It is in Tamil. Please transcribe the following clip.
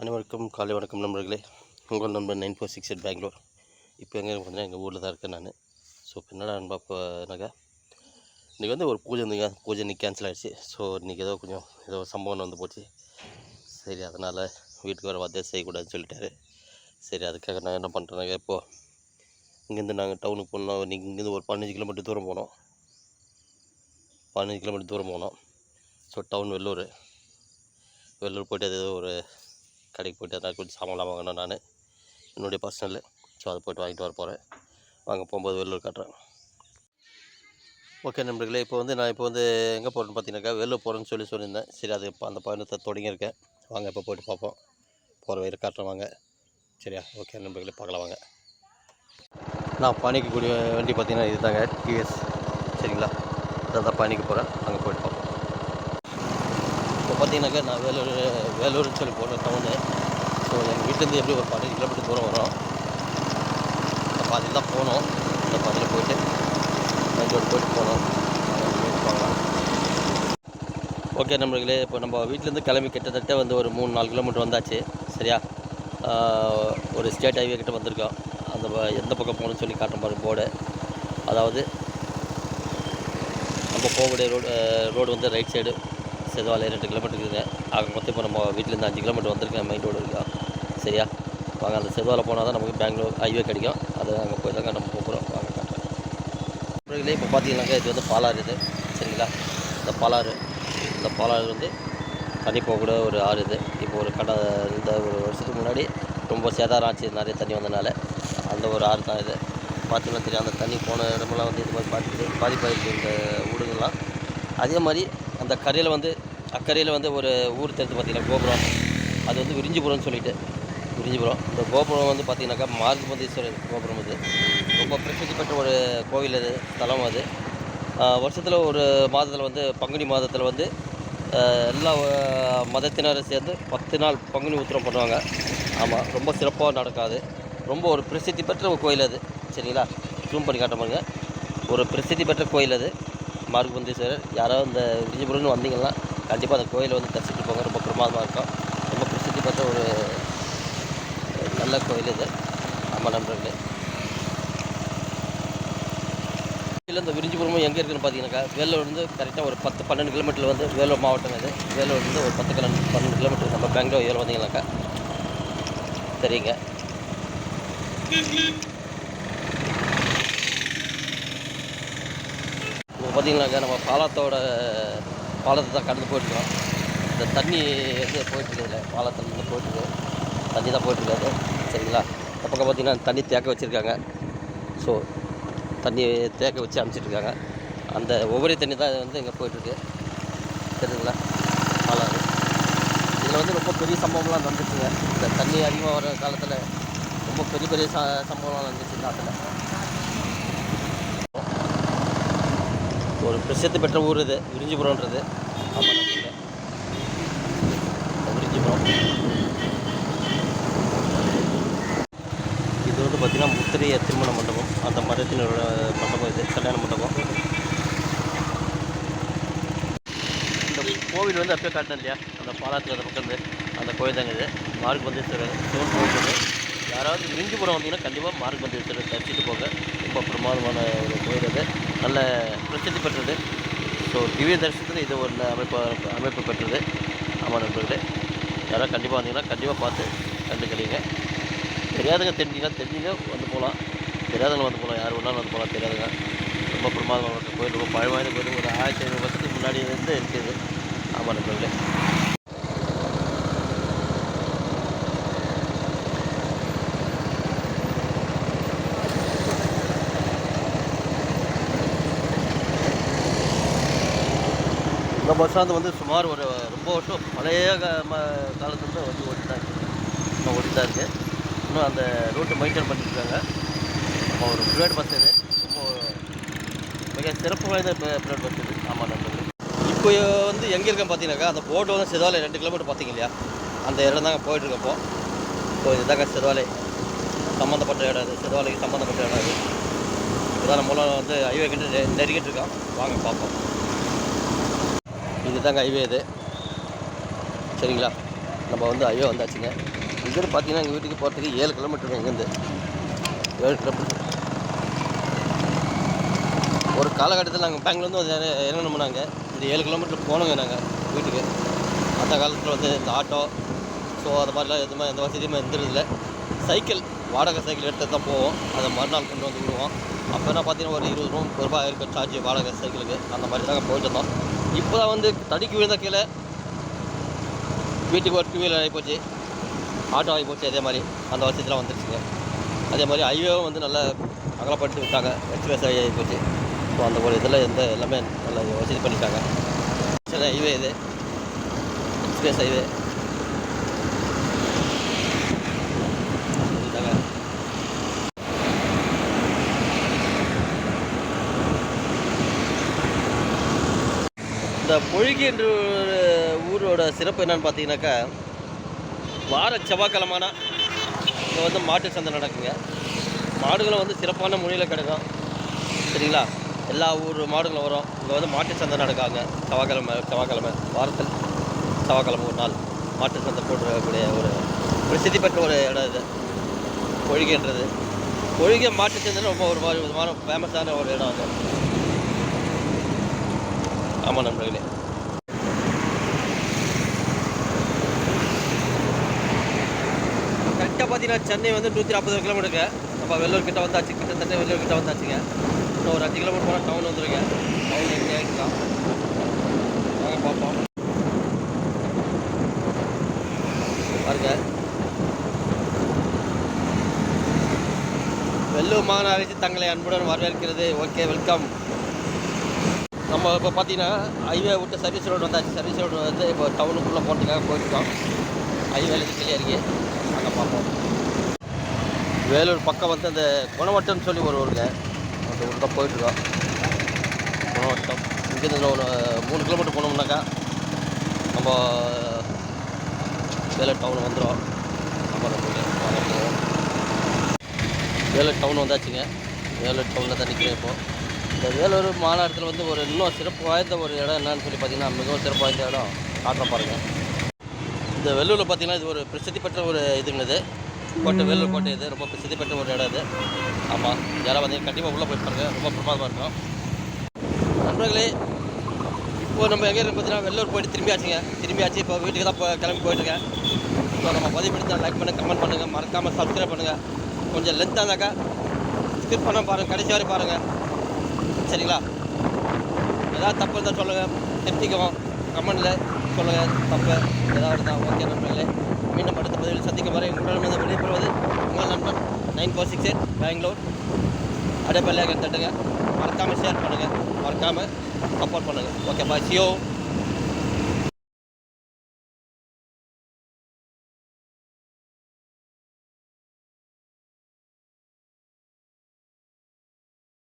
அனைவருக்கும் காலை வணக்கம் நண்பர்களே. உங்கள் நண்பர் nine four six eight Bangalore. இப்போ எங்கே பார்த்தீங்கன்னா எங்கள் ஊரில் தான் இருக்கேன் நான். ஸோ இப்போ என்னடா நண்பா இப்போ இன்றைக்கி வந்து ஒரு பூஜை இருந்துங்க. பூஜை இன்றைக்கி கேன்சல் ஆகிடுச்சு ஸோ இன்றைக்கி ஏதோ கொஞ்சம் ஏதோ சம்பவம் வந்து போச்சு. சரி அதனால் வீட்டுக்கு வர வார்த்தையை செய்யக்கூடாதுன்னு சொல்லிட்டாரு. சரி அதுக்காக நான் என்ன பண்ணுறேன்னாங்க இப்போது இங்கேருந்து நாங்கள் டவுனுக்கு போனோம். இன்றைக்கி இங்கேருந்து ஒரு பதினஞ்சு கிலோமீட்டர் தூரம் போனோம். பதினஞ்சு கிலோமீட்டர் தூரம் போனோம். So down Vellur. வெள்ளூர் போயிட்டு அது ஏதோ ஒரு கடைக்கு போயிட்டு அதான் கொஞ்சம் சாமான்லாம் வாங்கணும் நான். என்னுடைய பர்சனல் ஸோ அதை போய்ட்டு வாங்கிட்டு வர போகிறேன் வாங்க போகும்போது வெள்ளூர் காட்டுறேன். ஓகே நண்பர்களே இப்போ வந்து நான் இப்போ வந்து எங்கே போகிறேன்னு பார்த்தீங்கன்னாக்கா வெளில போகிறேன்னு சொல்லி சொல்லியிருந்தேன். சரி அது இப்போ அந்த பயணத்தை தொடங்கியிருக்கேன். வாங்க இப்போ போயிட்டு பார்ப்போம். போகிற வயிறு காட்டுறேன் வாங்க. சரியா? ஓகே நண்பர்களே பார்க்கலாம் வாங்க. நான் பயணிக்கக்கூடிய வண்டி பார்த்தீங்கன்னா இதுதாங்க டிவிஎஸ் சரிங்களா? அதான் பயணிக்க போகிறேன் அங்கே போயிட்டு பார்ப்போம். பார்த்தீங்கன்னாக்கா நான் வேலூர் வேலூர்னு சொல்லி போகிற டவுனு ஸோ எங்கள் வீட்டிலேருந்து எப்படி ஒரு பதினஞ்சு கிலோமீட்டர் தூரம் வரும். அந்த பாதையில் தான் போனோம் அந்த பாதையில் போயிட்டு மெயின் போயிட்டு போனோம் ஓகே நம்மளுக்கு இப்போ நம்ம வீட்டிலேருந்து கிளம்பி கிட்டத்தட்ட வந்து ஒரு மூணு நாலு கிலோமீட்டர் வந்தாச்சு. சரியா? ஒரு ஸ்டேட் ஹைவே கிட்ட வந்திருக்கோம். அந்த எந்த பக்கம் போகணும்னு சொல்லி காட்டுற பாருங்க போர்டு அதாவது நம்ம போகக்கூடிய ரோடு ரோடு வந்து ரைட் சைடு செதுவாலை ரெண்டு கிலோமீட்டர் இருக்குது. ஆக மொத்தம் இப்போ நம்ம வீட்டிலேருந்து அஞ்சு கிலோமீட்டர் வந்திருக்கேன் மெயின் ரோடு இருக்கா சரியா? வாங்க அந்த செதுவாவில் போனால் தான் நமக்கு பெங்களூர் ஹைவே கிடைக்கும். அது அங்கே போய் தாங்க நம்ம போகிறோம் வாங்க காட்டுறேன். இப்போ பார்த்தீங்கன்னாக்கா இது வந்து பாலாறு இது. சரிங்களா? இந்த பாலாறு இந்த பாலாறு வந்து தண்ணி போகக்கூட ஒரு ஆறு இது. இப்போ ஒரு கடை இந்த ஒரு வருஷத்துக்கு முன்னாடி ரொம்ப சேதாரம் ஆச்சு நிறைய தண்ணி வந்தனால அந்த ஒரு ஆறு தான் இது. பார்த்தீங்கன்னா தெரியும் அந்த தண்ணி போன இடமெல்லாம் வந்து இது மாதிரி பாதிக்குது பாதிப்பாயிருக்கு இந்த ஊடுங்கள்லாம் அதே மாதிரி அந்த கரையில் வந்து அக்கறையில் வந்து ஒரு ஊர் தெரிஞ்சு பார்த்தீங்கன்னா கோபுரம். அது வந்து விரிஞ்சிபுரம்னு சொல்லிட்டு விரிஞ்சிபுரம். இந்த கோபுரம் வந்து பார்த்தீங்கன்னாக்கா மார்கபந்தீஸ்வரர் கோபுரம் அது ரொம்ப பிரசித்தி பெற்ற ஒரு கோவில் அது தலம் அது. வருஷத்தில் ஒரு மாதத்தில் வந்து பங்குனி மாதத்தில் வந்து எல்லா மதத்தினரும் சேர்ந்து பத்து நாள் பங்குனி உத்திரம் பண்ணுவாங்க. ஆமாம் ரொம்ப சிறப்பாக நடக்காது. ரொம்ப ஒரு பிரசித்தி பெற்ற ஒரு கோயில் அது. சரிங்களா? ஜூம் பண்ணி காட்ட பாருங்கள் ஒரு பிரசித்தி பெற்ற கோயில் அது. மார்கபந்தீஸ்வரர். யாராவது இந்த விஜயபுரம்னு வந்தீங்கன்னா கண்டிப்பாக அந்த கோயிலை வந்து தரிசிட்டு போங்க. ரொம்ப பிரமாதமாக இருக்கும். ரொம்ப பிரசித்தி பெற்ற ஒரு நல்ல கோயில் இது. நம்ம நண்பர்களே. இல்லை இந்த விரிஞ்சிபுரமும் எங்கே இருக்குன்னு பார்த்தீங்கன்னாக்கா வேலூர்லேருந்து கரெக்டாக ஒரு பத்து பன்னெண்டு கிலோமீட்டர் வந்து வேலூர் மாவட்டம் இது. வேலூர்லேருந்து ஒரு பத்து கிலோ பன்னெண்டு கிலோமீட்டர் நம்ம பெங்களூர் ஏழு வந்தீங்கன்னாக்கா சரிங்க இப்போ பார்த்தீங்கன்னாக்கா நம்ம பாலத்தோட பாலத்தை தான் கடந்து போயிட்டுருக்கோம். இந்த தண்ணி வந்து போயிட்டுருக்குதுல பாலத்தில் வந்து போயிட்டுருக்கு. தண்ணி தான் போயிட்டுருக்காது. சரிங்களா? இந்த பக்கம் பார்த்தீங்கன்னா தண்ணி தேக்க வச்சுருக்காங்க. ஸோ தண்ணி தேக்க வச்சு அனுப்பிச்சிட்ருக்காங்க அந்த ஒவ்வொரு தண்ணி தான் இது வந்து இங்கே போயிட்டுருக்கு. தெரியுதுங்களா? பாலாறு இதில் வந்து ரொம்ப பெரிய சம்பவம்லாம் நடந்துச்சுங்க. இந்த தண்ணி அதிகமாக வர காலத்தில் ரொம்ப பெரிய பெரிய ச சம்பவம்லாம் நடந்துச்சு இந்த ஆற்றுல ஒரு பிரசித்தி பெற்ற ஊர் இது விரிஞ்சிபுரம்ன்றது. ஆமாம் விரிஞ்சிபுரம். இது வந்து பார்த்திங்கன்னா முத்திரைய திருமண மண்டபம். அந்த மதத்தினோட மண்டபம் இது கல்யாண மண்டபம். இந்த கோவில் வந்து அப்படியே காட்டினேன் இல்லையா? அந்த பாலாத்துக்கு அந்த பக்கம் அந்த கோயில் தாங்க இது. மார்க் வந்து சிவன் கோவில் யாராவது விரிஞ்சிபுரம் வந்தீங்கன்னா கண்டிப்பாக மார்க் பந்தேஸ்வரர் தரிசிட்டு போங்க. ரொம்ப பிரமாதமான ஒரு கோயில் அது. நல்ல பிரசித்தி பெற்றது. ஸோ திவ்ய தரிசனத்தில் இது ஒரு அமைப்பு அமைப்பு பெற்றது. ஆமாம் நண்பர்களே. யாராவது கண்டிப்பாக வந்தீங்கன்னா கண்டிப்பாக பார்த்து கண்டுக்கலீங்க தெரியாதுங்க தெரிஞ்சிங்க தெரிஞ்சுங்க வந்து போகலாம் தெரியாதவங்க வந்து போகலாம் யார் வேணாலும் வந்து போகலாம் தெரியாதுங்க ரொம்ப பிரமாதமான கோயில் ரொம்ப பழமையான கோயில் ஒரு ஆயிரத்தி ஐநூறு வருஷத்துக்கு முன்னாடி இருந்து இருக்குது. ஆமாம் நண்பர்களே. இந்த பஸ் ஸ்டாண்டு வந்து சுமார் ஒரு ரொம்ப வருஷம் பழைய ம- காலத்துலேருந்து வந்து ஓடிட்டு தான் இருக்குது இன்னும் ஓடிட்டு தான் இருக்குது இன்னும் அந்த ரூட்டை மெயின்டைன் பண்ணிட்டுருக்காங்க. நம்ம ஒரு ப்ரைவேட் பஸ் இது. ரொம்ப மிக சிறப்பு வாய்ந்த ப்ரைவேட் பஸ் இது. ஆமாம் நண்பர்களே. இப்போ வந்து எங்கே இருக்கேன் பார்த்தீங்கன்னாக்கா அந்த போர்டு வந்து சிதாலை ரெண்டு கிலோமீட்டர் பார்த்தீங்க இல்லையா? அந்த இடம் தாங்க போயிட்டுருக்கப்போ இப்போ. இதுதாங்க சிதவாலை சம்மந்தப்பட்ட இடம் இது சிதவாலைக்கு சம்மந்தப்பட்ட இடம் இது இதான் நம்மளாம் வந்து ஐவே கிட்ட நெருங்கிட்டு இருக்கான் வாங்க பார்ப்போம். இதுதாங்க ஹைவே இது. சரிங்களா? நம்ம வந்து ஹைவே வந்தாச்சுங்க. இங்கேருந்து பார்த்தீங்கன்னா எங்கள் வீட்டுக்கு போகிறதுக்கு ஏழு கிலோமீட்டர் இங்கேருந்து ஏழு கிலோமீட்டர் ஒரு காலகட்டத்தில் நாங்கள் பெங்களூர்ந்து வந்து இறங்கணும் நாங்கள் இந்த ஏழு கிலோமீட்டர் போனோங்க நாங்கள் வீட்டுக்கு. அந்த காலத்தில் வந்து இந்த ஆட்டோ ஸோ அது மாதிரிலாம் எதுவுமே எந்த வசதியுமே இருந்ததில்லை. சைக்கிள் வாடகை சைக்கிள் எடுத்து தான் போவோம். அதை மறுநாள் கொண்டு வந்து விடுவோம். அப்போ என்ன பார்த்தீங்கன்னா ஒரு இருபது ரூபா ரூபாய் இருக்கும் சார்ஜ் வாடகை சைக்கிளுக்கு. அந்த மாதிரி தாங்க போயிட்டு இருந்தோம். இப்போ தான் வந்து தடிக்கு விழுந்த கீழே வீட்டுக்கு ஒரு டூ வீலர் ஆகிப்போச்சு. ஆட்டோ ஆகிப்போச்சு அதே மாதிரி. அந்த வசதியெலாம் வந்துருச்சுங்க. அதே மாதிரி ஹைவேவும் வந்து நல்லா அகலப்படுத்தி விட்டாங்க. எக்ஸ்பிரஸ் ஹைவே ஆகிப்போச்சு. ஸோ அந்த ஒரு இதில் எந்த எல்லாமே நல்லா வசதி பண்ணிட்டாங்க. சரி ஹைவே இது. எக்ஸ்பிரஸ் ஹைவே இதுதாங்க இந்த பொழுகி என்ற ஒரு ஊரோட சிறப்பு என்னன்னு பார்த்தீங்கன்னாக்கா வார செவ்வாய்க்கிழமைனா இங்கே வந்து மாட்டு சந்தை நடக்குங்க. மாடுகளும் வந்து சிறப்பான முறையில் கிடைக்கும். சரிங்களா? எல்லா ஊர் மாடுகளும் வரும். இங்கே வந்து மாட்டு சந்தை நடக்காங்க. செவ்வாய்க்கிழமை செவ்வாய்க்கிழமை வாரத்தில் செவ்வாய்க்கிழமை ஒரு நாள் மாட்டு சந்தை போட்டுக்கூடிய ஒரு பிரசித்தி பெற்ற ஒரு இடம் இது. பொழுகின்றது பொழுகிய மாட்டு சந்தைன்னு ரொம்ப ஒரு மாதிரி விதமான ஃபேமஸான ஒரு இடம் அது. ஆமாம் நண்பர்களே. கரெக்டாக பார்த்தீங்கன்னா சென்னை வந்து நூற்றி நாற்பது கிலோமீட்டருக்கு. நம்ம வெள்ளூர் கிட்ட வந்தாச்சு கிட்டத்தட்ட வெள்ளூர் கிட்ட வந்தாச்சுங்க. இன்னும் ஒரு அஞ்சு கிலோமீட்டர் போனால் டவுன் வந்துருங்க. டவுன் எங்கே தான் வாங்க பார்ப்போம். பாருங்க. வெள்ளூர் மாநகராட்சி தங்களை அன்புடன் வரவேற்கிறது. Okay welcome. நம்ம இப்போ பார்த்தீங்கன்னா ஹைவே விட்டு சர்வீஸ் ரோடு வந்தாச்சு. சர்வீஸ் ரோடு வந்து இப்போ டவுனுக்குள்ளே போகிறதுக்காக போயிருக்கோம். ஹைவேலேருந்து கிளியாக இருக்கு அங்கே பார்ப்போம். வேலூர் பக்கம் வந்து அந்த குணவட்டம்னு சொல்லி ஒரு ஊருங்க. அந்த ஊர் தான் போயிட்டுருக்கோம். குணவட்டம். இங்கேருந்து ஒரு மூணு கிலோமீட்டர் போனோம்னாக்கா நம்ம வேலூர் டவுன் வந்துடும் நம்ம வேலூர் டவுன் வந்தாச்சுங்க. வேலூர் டவுனில் தான் நிற்கிறேன் இப்போ. இந்த வேலூர் மாநகரத்தில் வந்து ஒரு இன்னும் சிறப்பு வாய்ந்த ஒரு இடம் என்னன்னு சொல்லி பார்த்தீங்கன்னா மிகவும் சிறப்பு வாய்ந்த இடம். காட்டுறேன் பாருங்க. இந்த வெள்ளூரில் பார்த்தீங்கன்னா இது ஒரு பிரசித்தி பெற்ற ஒரு இதுங்க இது. கோட்டை வேலூர் கோட்டை இது. ரொம்ப பிரசித்தி பெற்ற ஒரு இடம் இது. ஆமாம் யாராவது பார்த்தீங்கன்னா கண்டிப்பாக உள்ளே போய் பாருங்க. ரொம்ப பிரமாதமாக இருக்கும். நண்பர்களே இப்போ நம்ம எங்கே பார்த்தீங்கன்னா வெள்ளூர் போயிட்டு திரும்பியாச்சுங்க. திரும்பியாச்சு இப்போ வீட்டுக்கு தான் இப்போ கிளம்பி போயிட்டுருக்கேன். இப்போ நம்ம பதிவு பிடிச்சா லைக் பண்ணுங்கள் கமெண்ட் பண்ணுங்கள் மறக்காமல் சப்ஸ்கிரைப் பண்ணுங்கள் கொஞ்சம் லென்த்தாக இருந்தாக்கா ஸ்கிப் பண்ண பாருங்கள் கடைசி வரை பாருங்கள் சரிங்களா? ஏதாவது தப்பு இருந்தால் சொல்லுங்கள் திருத்திக்குவோம் கமெண்டில் சொல்லுங்கள் தப்பு ஏதாவது இருந்தால் ஓகே நண்பர்களே மீண்டும் அடுத்த பதிவில் சந்திக்கும் வரை உங்களிடம் வந்து விடைபெறுவது உங்கள் நண்பன் nine four six eight Bangalore. அடைப்பள்ளியாக தட்டுங்க. மறக்காமல் ஷேர் பண்ணுங்கள் மறக்காமல் சப்போர்ட் பண்ணுங்கள் ஓகே பாய் சியோ